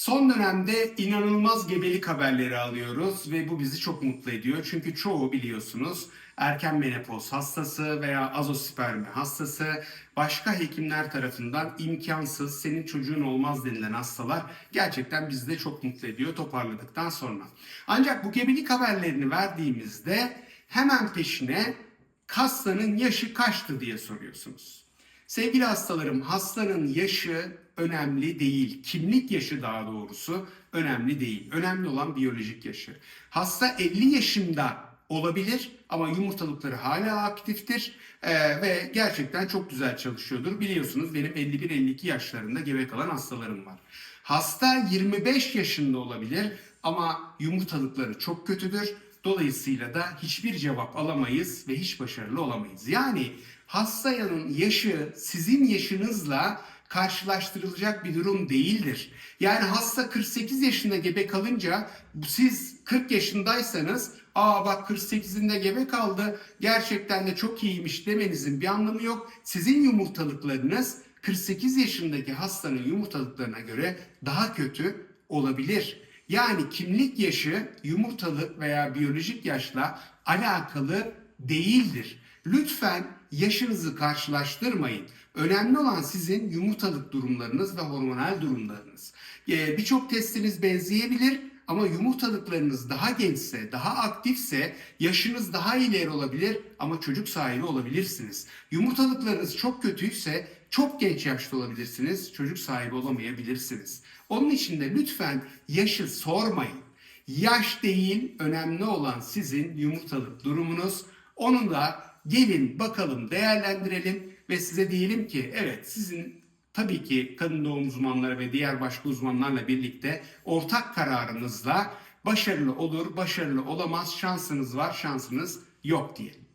Son dönemde inanılmaz gebelik haberleri alıyoruz ve bu bizi çok mutlu ediyor. Çünkü çoğu biliyorsunuz erken menopoz hastası veya azospermi hastası başka hekimler tarafından imkansız senin çocuğun olmaz denilen hastalar gerçekten bizi de çok mutlu ediyor toparladıktan sonra. Ancak bu gebelik haberlerini verdiğimizde hemen peşine hastanın yaşı kaçtı diye soruyorsunuz. Sevgili hastalarım, hastanın yaşı önemli değil. Kimlik yaşı daha doğrusu önemli değil. Önemli olan biyolojik yaşı. Hasta 50 yaşında olabilir ama yumurtalıkları hala aktiftir Ee, ve gerçekten çok güzel çalışıyordur. Biliyorsunuz benim 51-52 yaşlarında gebe kalan hastalarım var. Hasta 25 yaşında olabilir ama yumurtalıkları çok kötüdür. Dolayısıyla da hiçbir cevap alamayız ve hiç başarılı olamayız. Yani hastanın yaşı sizin yaşınızla karşılaştırılacak bir durum değildir. Yani hasta 48 yaşında gebe kalınca siz 40 yaşındaysanız aa bak 48'inde gebe kaldı gerçekten de çok iyiymiş demenizin bir anlamı yok. Sizin yumurtalıklarınız 48 yaşındaki hastanın yumurtalıklarına göre daha kötü olabilir. Yani kimlik yaşı yumurtalık veya biyolojik yaşla alakalı değildir. Lütfen yaşınızı karşılaştırmayın. Önemli olan sizin yumurtalık durumlarınız ve hormonal durumlarınız. Ee, Birçok testiniz benzeyebilir ama yumurtalıklarınız daha gençse, daha aktifse yaşınız daha ileri olabilir ama çocuk sahibi olabilirsiniz. Yumurtalıklarınız çok kötüyse çok genç yaşta olabilirsiniz, çocuk sahibi olamayabilirsiniz. Onun için de lütfen yaşı sormayın. Yaş değil, önemli olan sizin yumurtalık durumunuz. Onu da gelin bakalım değerlendirelim ve size diyelim ki evet sizin tabii ki kadın doğum uzmanları ve diğer başka uzmanlarla birlikte ortak kararınızla başarılı olur, başarılı olamaz, şansınız var, şansınız yok diyelim.